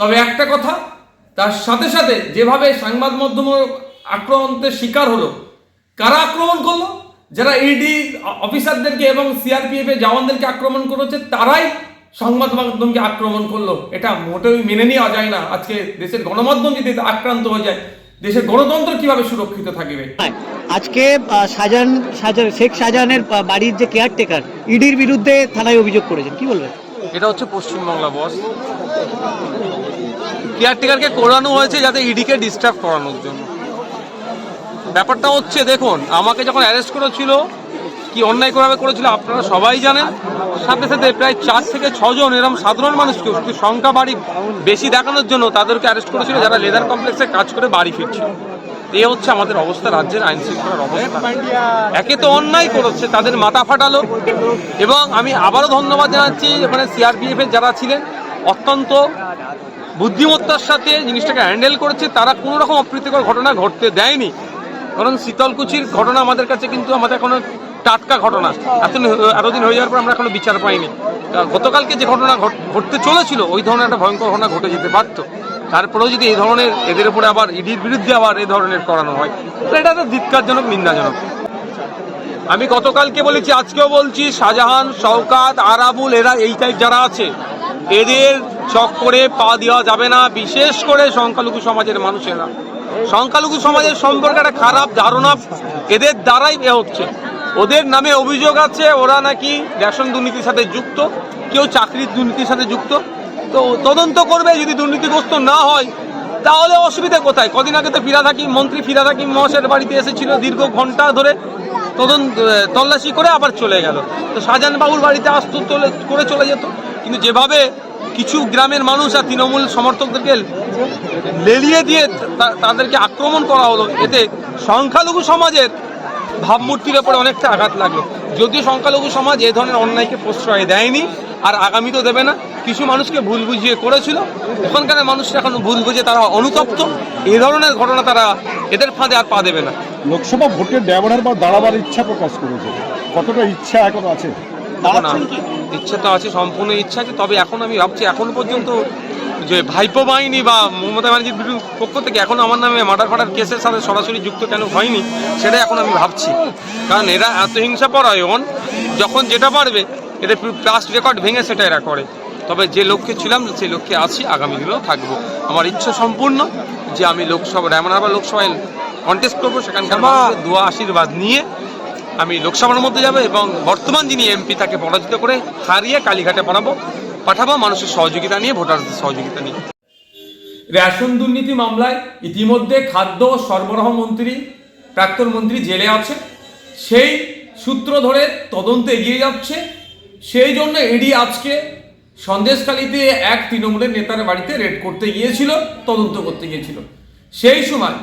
তবে একটা কথা তার সাথে সাথে যেভাবে সংবাদ মাধ্যম আক্রমণের শিকার হলো কারা আক্রমণ করল? যারা ইডি অফিসারদেরকে এবং সিআরপিএফ এর জওয়ানদেরকে আক্রমণ করেছে তারাই সংবাদ মাধ্যমকে আক্রমণ করল। এটা মোটেই মেনে নেওয়া যায় না। আজকে দেশের গণমাধ্যম যদি আক্রান্ত হয়ে যায় দেশের গণতন্ত্র কীভাবে সুরক্ষিত থাকবে? হ্যাঁ, আজকে শাহজাহান শাহজাহান শেখ শাহজাহানের বাড়ির যে কেয়ারটেকার ইডির বিরুদ্ধে থানায় অভিযোগ করেছেন। কি বলবেন? এটা হচ্ছে পশ্চিমবাংলা বস কেয়ারটেকারকে করানো হয়েছে যাতে ইডিকে ডিস্টার্ব করানোর জন্য। ব্যাপারটা হচ্ছে, দেখুন, আমাকে যখন অ্যারেস্ট করেছিল, কি অন্যায় করাবে করেছিল আপনারা সবাই জানেন। সাথে সাথে প্রায় চার থেকে ছজন এরকম সাধারণ মানুষকে একটু সংখ্যা বাড়ি বেশি দেখানোর জন্য তাদেরকে অ্যারেস্ট করেছিল যারা লেদার কমপ্লেক্সে কাজ করে বাড়ি ফিরছিল। এই হচ্ছে আমাদের অবস্থা, রাজ্যের আইন শৃঙ্খলার অবস্থা। একে তো অন্যায় করেছে, তাদের মাথা ফাটালো। এবং আমি আবারও ধন্যবাদ জানাচ্ছি মানে সিআরপিএফ এর যারা ছিলেন, অত্যন্ত বুদ্ধিমত্তার সাথে জিনিসটাকে হ্যান্ডেল করেছে, তারা কোনো রকম অপ্রীতিকর ঘটনা ঘটতে দেয়নি। কারণ শীতলকুচির ঘটনা আমাদের কাছে কিন্তু আমাদের এখনও টাটকা ঘটনা। এতদিন এতদিন হয়ে যাওয়ার পর আমরা এখনও বিচার পাইনি। গতকালকে যে ঘটনা ঘট- ঘটতে চলেছিল, ওই ধরনের একটা ভয়ঙ্কর ঘটনা ঘটে যেতে পারত তারপরেও যদি এই ধরনের এদের উপরে আবার ইডির বিরুদ্ধে আবার এই ধরনের করানো হয় এটা তো ধিৎকারজনক, নিন্দাজনক। আমি গতকালকে বলেছি, আজকেও বলছি, শাহজাহান, শওকাত, আরাবুল, এরা এই টাইপ যারা আছে এদের চক্করে পা দেওয়া যাবে না, বিশেষ করে সংখ্যালঘু সমাজের মানুষেরা। সংখ্যালঘু সমাজের সম্পর্কে একটা খারাপ ধারণা এদের দ্বারাই এ হচ্ছে। ওদের নামে অভিযোগ আছে, ওরা নাকি রেশন দুর্নীতির সাথে যুক্ত, কেউ চাকরির দুর্নীতির সাথে যুক্ত। তো তদন্ত করবে, যদি দুর্নীতিগ্রস্ত না হয়, তাহলে অসুবিধা কোথায়? কদিন আগে তো ফিরা হাকিম মন্ত্রী ফিরা হাকিম মহাশয়ের বাড়িতে এসেছিল দীর্ঘ ঘণ্টা ধরে। তদন্ত তল্লাশি করে আবার চলে গেল। তো শাহজাহান বাবুর বাড়িতে আসতো করে চলে যেত। কিন্তু যেভাবে কিছু গ্রামের মানুষ আর তৃণমূল সমর্থকদেরকে লেলিয়ে দিয়ে তাদেরকে আক্রমণ করা হলো, এতে সংখ্যালঘু সমাজের ভাবমূর্তির ওপরে অনেকটা আঘাত লাগল। যদিও সংখ্যালঘু সমাজ এ ধরনের অন্যায়কে প্রশ্রয় দেয়নি, আর আগামীতেও দেবে না। কিছু মানুষকে ভুল বুঝিয়ে করেছিল। ওখানকার মানুষরা এখন ভুল বুঝে তারা অনুতপ্ত। এ ধরনের ঘটনা তারা এদের ফাঁদে আর পা দেবে না। লোকসভা ভোটের ব্যবহার বা দাঁড়াবার ইচ্ছা প্রকাশ করেছে। কতটা ইচ্ছা এখন আছে? না, ইচ্ছা তো আছে সম্পূর্ণ ইচ্ছা আছে তবে এখন আমি ভাবছি এখনও পর্যন্ত যে ভাইপো বাহিনী বা মমতা ব্যানার্জির বিরুদ্ধে পক্ষ থেকে এখনও আমার নামে মার্ডার ফাটার কেসের সাথে সরাসরি যুক্ত কেন হয়নি সেটা এখন আমি ভাবছি। কারণ এরা এত হিংসা পরায়ণ যখন যেটা পারবে এদের প্লাস্ট রেকর্ড ভেঙে সেটা এরা করে। তবে যে লক্ষ্যে ছিলাম সেই লক্ষ্যে আছি আগামী দিনেও থাকব। আমার ইচ্ছা সম্পূর্ণ যে আমি লোকসভা রামনাবার লোকসভায় কন্টেস্ট করব সেখানকার দোয়া আশীর্বাদ নিয়ে আমি লোকসভার মধ্যে যাব এবং বর্তমান যিনি এমপি তাকে পরাজিত করে হারিয়ে কালীঘাটে পাঠাবো পাঠাবো মানুষের সহযোগিতা নিয়ে, ভোটারদের সহযোগিতা নিয়ে। রেশন দুর্নীতি মামলায় ইতিমধ্যে খাদ্য সরবরাহ মন্ত্রী, প্রাক্তন মন্ত্রী জেলে আছে। সেই সূত্র ধরে তদন্ত এগিয়ে যাচ্ছে। সেই জন্য ইডি আজকে সন্দেশখালীতে এক তৃণমূলের নেতার বাড়িতে রেড করতে গিয়েছিল, তদন্ত করতে গিয়েছিল। সেই সময়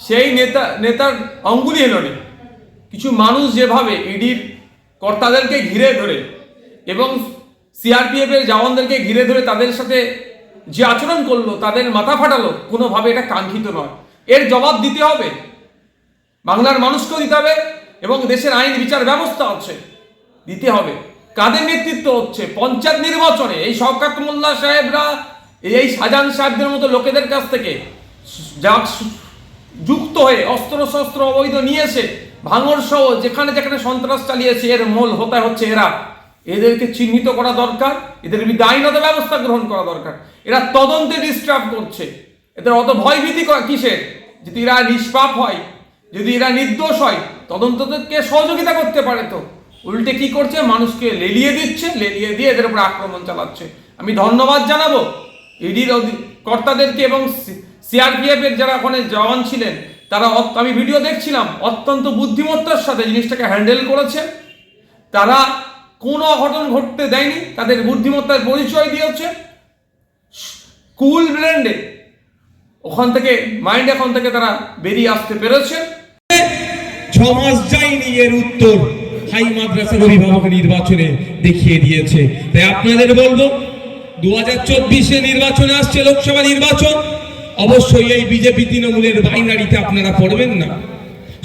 সেই নেতা, নেতার অঙ্গুলি এলোনে কিছু মানুষ যেভাবে ইডির কর্তাদেরকে ঘিরে ধরে এবং সিআরপিএফ এর জওয়ানদেরকে ঘিরে ধরে তাদের সাথে যে আচরণ করল, তাদের মাথা ফাটালো, কোনোভাবে এটা কাঙ্ক্ষিত নয়। এর জবাব দিতে হবে। বাংলার মানুষকেও দিতে হবে এবং দেশের আইন বিচার ব্যবস্থা হচ্ছে, দিতে হবে। কাদের নেতৃত্ব হচ্ছে? পঞ্চায়েত নির্বাচনে এই শওকাত মোল্লা সাহেবরা, এই সাজান সাহেবদের মতো লোকেদের কাছ থেকে যা যুক্ত হয়ে অস্ত্র শস্ত্র অবৈধ নিয়ে এসে ভাঙর সহ যেখানে যেখানে সন্ত্রাস চালিয়েছে, এর মূল হতে হচ্ছে এরা। এদেরকে চিহ্নিত করা দরকার এদের বিরুদ্ধে আইনত ব্যবস্থা গ্রহণ করা দরকার। এরা তদন্তে ডিস্টার্ব করছে। এদের অত ভয়ভীতি কিসের? যদি এরা নিষ্পাপ হয়, যদি এরা নির্দোষ হয় তদন্তকে সহযোগিতা করতে পারে তো? উল্টে কি করছে? মানুষকে লেলিয়ে দিচ্ছে, লেলিয়ে দিয়ে এদের উপর আক্রমণ চালাচ্ছে। আমি ধন্যবাদ জানাব। ইডির কর্তাদেরকে এবং সিআরপিএফ এর যারা ওখানে জওয়ান ছিলেন তারা আমি ভিডিও দেখছিলাম, অত্যন্ত বুদ্ধিমত্তার সাথে জিনিসটাকে হ্যান্ডেল করেছে। তারা কোনো অঘটন ঘটতে দেয়নি, তাদের বুদ্ধিমত্তার পরিচয় দিয়েছে। কুল ব্র্যান্ডে ওখান থেকে মাইন্ড এখন থেকে তারা বেরিয়ে আসতে পেরেছে। ছ মাস যায়নি এর উত্তর। হাই মাদ্রাসার অভিভাবক নির্বাচনে দেখিয়ে দিয়েছে। তাই আপনাদের বলব দু হাজার চব্বিশে নির্বাচনে আসছে লোকসভা নির্বাচন। অবশ্যই এই বিজেপি তৃণমূলের বাইনারিতে আপনারা পড়বেন না।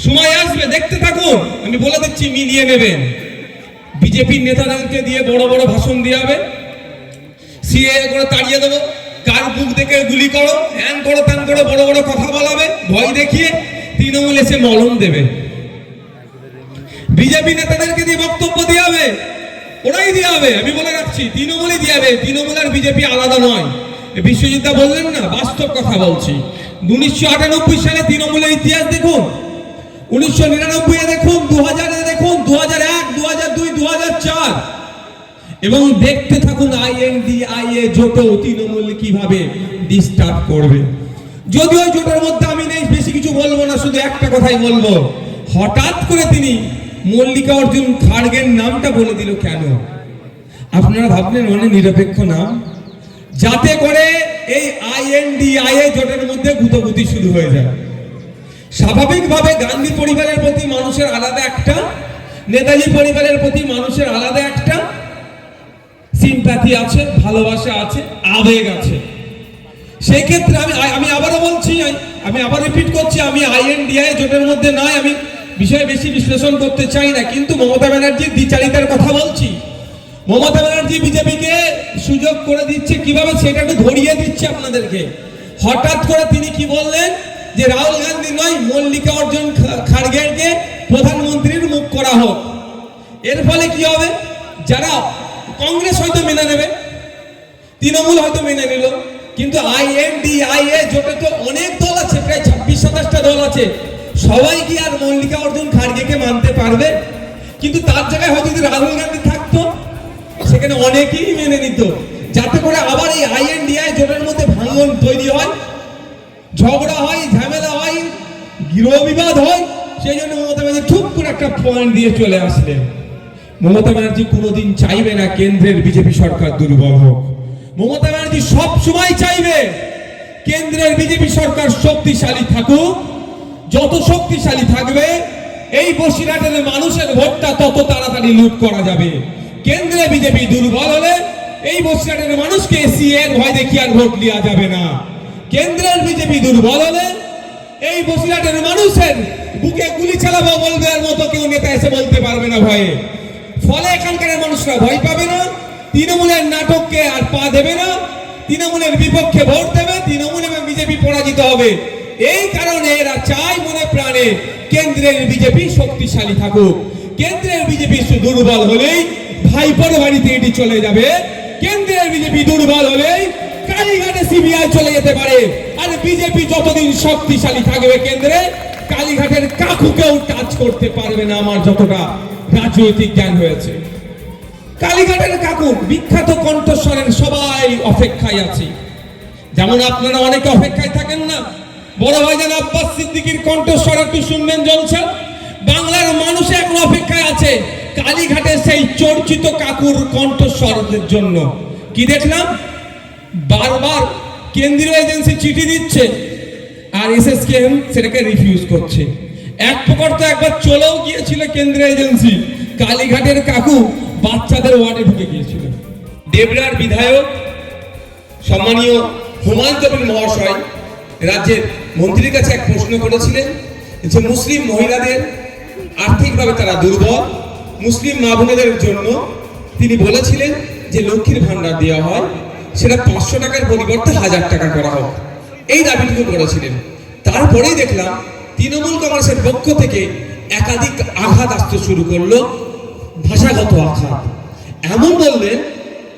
সময় আসবে, দেখতে থাকুন। আমি বলে দিচ্ছি, মিলিয়ে নেবেন। বিজেপির নেতাদেরকে দিয়ে বড় বড় ভাষণ দিয়ে হবে সিএ করে তাড়িয়ে দেবো। কার বুক দেখে গুলি করো হ্যান করো ত্যান করো, বড় বড় কথা বলাবে, ভয় দেখিয়ে তৃণমূল এসে মলম দেবে। বিজেপি নেতাদেরকে দিয়ে বক্তব্য দিয়ে হবে ওরাই দিয়ে হবে আমি বলে রাখছি, তৃণমূলই দিয়ে হবে তৃণমূল আর বিজেপি আলাদা নয়। বিশ্বজিৎদা বললেন না, বাস্তব কথা বলছি। উনিশশো আটানব্বই সালে তৃণমূলের ইতিহাস দেখুন। উনিশশো নিরানব্বই দেখুন দু হাজারে দেখুন দু হাজার এক দু হাজার দুই দু হাজার চার। এবং দেখতে থাকুন আইএনডি আইএ জোটও তৃণমূল কীভাবে ডিস্টার্ব করবে। যদিও জোটের মধ্যে আমি নেই, বেশি কিছু বলব না, শুধু একটা কথাই বলব। হঠাৎ করে তিনি মল্লিকা অর্জুন খাড়গের নামটা বলে দিল কেন? আপনারা ভাবলেন অনেক নিরপেক্ষ নাম? যাতে আইএনডি আইএ জোটের মধ্যে গুতগুতি শুরু হয়ে যায়। স্বাভাবিকভাবে গান্ধী পরিবারের প্রতি মানুষের আলাদা একটা, নেতাজি পরিবারের প্রতি মানুষের আলাদা একটা। সিম্প্যাথি আছে, ভালোবাসা আছে, আবেগ আছে। সেই ক্ষেত্রে আমি আমি আবারও বলছি আমি আবার রিপিট করছি, আমি আইএনডিআই জোটের মধ্যে নয় আমি বিষয়ে বেশি বিশ্লেষণ করতে চাই না, কিন্তু মমতা ব্যানার্জির দ্বিচারিতার কথা বলছি। মমতা ব্যানার্জি বিজেপিকে সুযোগ করে দিচ্ছে। কীভাবে? সেটা একটু ধরিয়ে দিচ্ছে আপনাদেরকে। হঠাৎ করে তিনি কি বললেন? যে রাহুল গান্ধী নয়, মল্লিকা অর্জুন খা- খাড়গেকে প্রধানমন্ত্রীর মুখ করা হোক। এর ফলে কি হবে? যারা কংগ্রেস হয়তো মেনে নেবে, তৃণমূল হয়তো মেনে নিল, কিন্তু আইএনডিআইএ জোটে তো অনেক দল আছে, প্রায় ছাব্বিশ সাতাশটা দল আছে। সবাই কি আর মল্লিকা অর্জুন খাড়গেকে মানতে পারবে? কিন্তু তার জায়গায় হয়তো যদি রাহুল গান্ধী থাকতো সেখানে অনেকেই মেনে নিত। যাতে করে আবার এই আইএনডিআই জোটের মধ্যে ভাঙন তৈরি হয়, ঝগড়া হয়, ঝামেলা হয় গৃহ বিবাদ হয়, সেই জন্য মমতা ব্যানার্জি ঠুক করে একটা পয়েন্ট দিয়ে চলে আসলেন। মমতা ব্যানার্জি কোনোদিন চাইবে না কেন্দ্রের বিজেপি সরকার দুর্বল হোক। মমতা ব্যানার্জি সব সময় চাইবে কেন্দ্রের বিজেপি সরকার শক্তিশালী থাকুক। যত শক্তিশালী থাকবে, এই বসিরহাটের মানুষের ভোটটা তত তাড়াতাড়ি লুট করা যাবে। কেন্দ্রে বিজেপি দুর্বল হলে এই বসিরহাটের মানুষকে সিএর ভয় দেখিয়ে আর ভোট দেওয়া যাবে না। কেন্দ্রের বিজেপি দুর্বল হলে এই বসিরহাটের মানুষের বুকে গুলি চালাবো বলবে আর মতো কেউ নেতা এসে বলতে পারবে না ভয়ে। ফলে এখানকার মানুষরা ভয় পাবে না, তৃণমূলের নাটককে আর পা দেবে না, তৃণমূলের বিপক্ষে ভোট দেবে, তৃণমূল এবং বিজেপি পরাজিত হবে। এই কারণে এরা চায় মনে প্রাণে কেন্দ্রের বিজেপি শক্তিশালী থাকুক। কেন্দ্রের বিজেপি দুর্বল হলেই ভাইপোর বাড়িতে এটি চলে যাবে। কেন্দ্রের বিজেপি দুর্বল হলেই কালীঘাটে সিবিআই চলে যেতে পারে। আর বিজেপি যতদিন শক্তিশালী থাকবে কেন্দ্রে, কালীঘাটের কাকুকেও টাচ করতে পারবে না আমার যতটা রাজনৈতিক জ্ঞান হয়েছে। কালীঘাটের কাকুর বিখ্যাত কণ্ঠস্বরের সবাই অপেক্ষায় আছি। যেমন আপনারা অনেকে অপেক্ষায় থাকেন না। বড় ভাইজান আব্বাস সিদ্দিকির কণ্ঠস্বর একটু শুনবেন জলসা বাংলার মানুষ এখন অপেক্ষায় আছে। কালীঘাটের সেই চর্চিত কাকুর কণ্ঠস্বরের জন্য। কি দেখলাম? বারবার কেন্দ্রীয় এজেন্সি চিঠি দিচ্ছে আর এস এস এসএসকেএম সেটাকে রিফিউজ করছে। এক প্রকার তো একবার চলেও গিয়েছিল কেন্দ্রীয় এজেন্সি। কালীঘাটের কাকু বাচ্চাদের ওয়ার্ডে ঢুকে গিয়েছিল। দেবরার বিধায়ক, সম্মানীয় হুমায়ুন কবির মহাশয় রাজ্যের মন্ত্রীর কাছে এক প্রশ্ন করেছিলেন যে, মুসলিম মহিলাদের আর্থিকভাবে তারা দুর্বল মুসলিম মা জন্য তিনি বলেছিলেন যে লক্ষ্মীর ভান্ডার দেওয়া হয়, সেটা পাঁচশো টাকার পরিবর্তে হাজার টাকা করা হোক। এই দাবিটুকু করেছিলেন। তারপরেই দেখলাম তৃণমূল কংগ্রেসের পক্ষ থেকে একাধিক আঘাত আসতে শুরু করল, ভাষাগত আঘাত। এমন বললেন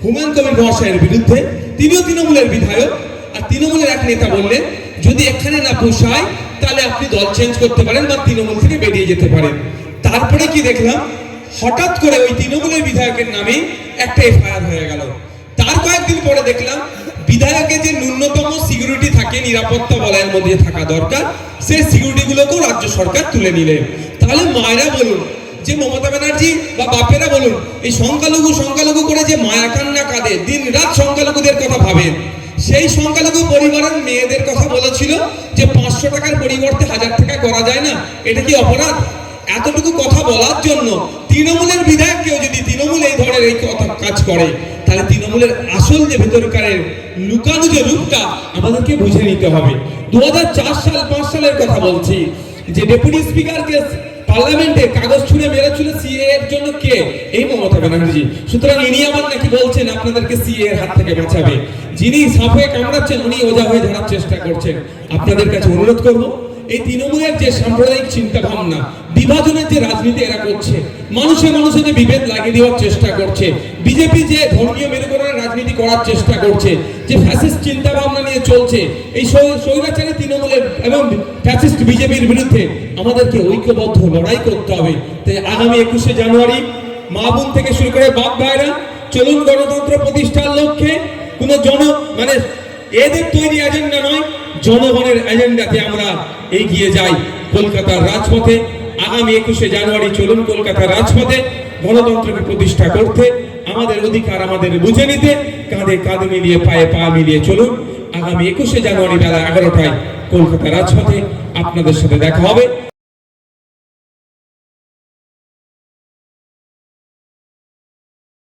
হুমায়ুন কবির মহাশয়ের বিরুদ্ধে, তিনিও তৃণমূলের বিধায়ক, আর তৃণমূলের এক নেতা বললেন, যদি এখানে না পোষায়, তাহলে আপনি দল চেঞ্জ করতে পারেন বা তৃণমূল থেকে বেরিয়ে যেতে পারেন। তারপরে কি দেখলাম? হঠাৎ করে ওই তৃণমূলের বিধায়কের নামে একটা এফআইআর হয়ে গেল। তার কয়েকদিন পরে দেখলাম বিধায়কের যে ন্যূনতম সিকিউরিটি থাকে, নিরাপত্তা বলয়ের মধ্যে থাকা দরকার সেই সিকিউরিটি গুলোকেও রাজ্য সরকার তুলে নিলেন তাহলে মায়েরা বলুন, যে মমতা ব্যানার্জি বা বাপেরা বলুন, এই সংখ্যালঘু সংখ্যালঘু করে যে মায়া কান্না কাঁদে দিন রাত সংখ্যালঘুদের কথা ভাবেন। সেই সংখ্যালঘু পরিবারের মেয়েদের কথা বলেছিল যে পাঁচশো টাকার পরিবর্তে হাজার টাকা করা যায় না, এটা কি অপরাধ? এতটুকু কথা বলার জন্য তৃণমূলের বিধায়ককেও যদি তৃণমূল এই ধরনের এই কথা কাজ করে, তাহলে তৃণমূলের আসল যে ভেতরকারের লুকানো যে রূপটা আমাদেরকে বুঝে নিতে হবে। দু সাল, পাঁচ সালের কথা বলছি, যে ডেপুটি স্পিকারকে পার্লামেন্টে কাগজ ছুঁড়ে মেরেছিল সিএ এর জন্য কে? এই মমতা ব্যানার্জি। সুতরাং ইনি আবার নাকি বলছেন, আপনাদেরকে সিএ এর হাত থেকে বাঁচাবে। যিনি সাপে কামড়াচ্ছেন, উনি ওজা হয়ে ধরার চেষ্টা করছেন। আপনাদের কাছে অনুরোধ করব এই তৃণমূলের যে সাম্প্রদায়িক চিন্তা ভাবনা বিভাজনের যে রাজনীতি এরা করছে, মানুষে মানুষে যে বিভেদ লাগিয়ে দেওয়ার চেষ্টা করছে, বিজেপি যে ধর্মীয় মেরুকরণের রাজনীতি করার চেষ্টা করছে, যে ফ্যাসিস্ট চিন্তা ভাবনা নিয়ে চলছে, এই স্বৈ- স্বৈরাচারী তৃণমূলের এবং ফ্যাসিস্ট বিজেপির বিরুদ্ধে আমাদেরকে ঐক্যবদ্ধ লড়াই করতে হবে। তাই আগামী একুশে জানুয়ারি মা বোন থেকে শুরু করে বাপ ভাইরা, চলুন গণতন্ত্র প্রতিষ্ঠার লক্ষ্যে কোনো জন মানে এদের তৈরি এজেন্ডা নয়, জনগণের এজেন্ডাতে আমরা এগিয়ে যাই কলকাতার রাজপথে। আগামী একুশে জানুয়ারি চলুন কলকাতার রাজপথে গণতন্ত্রকে প্রতিষ্ঠা করতে, আমাদের অধিকার আমাদের বুঝে নিতে, কাঁধে কাঁধ মিলিয়ে পায়ে পা মিলিয়ে চলুন। আগামী একুশে জানুয়ারি বেলা এগারোটায় কলকাতা রাজপথে আপনাদের সাথে দেখা হবে।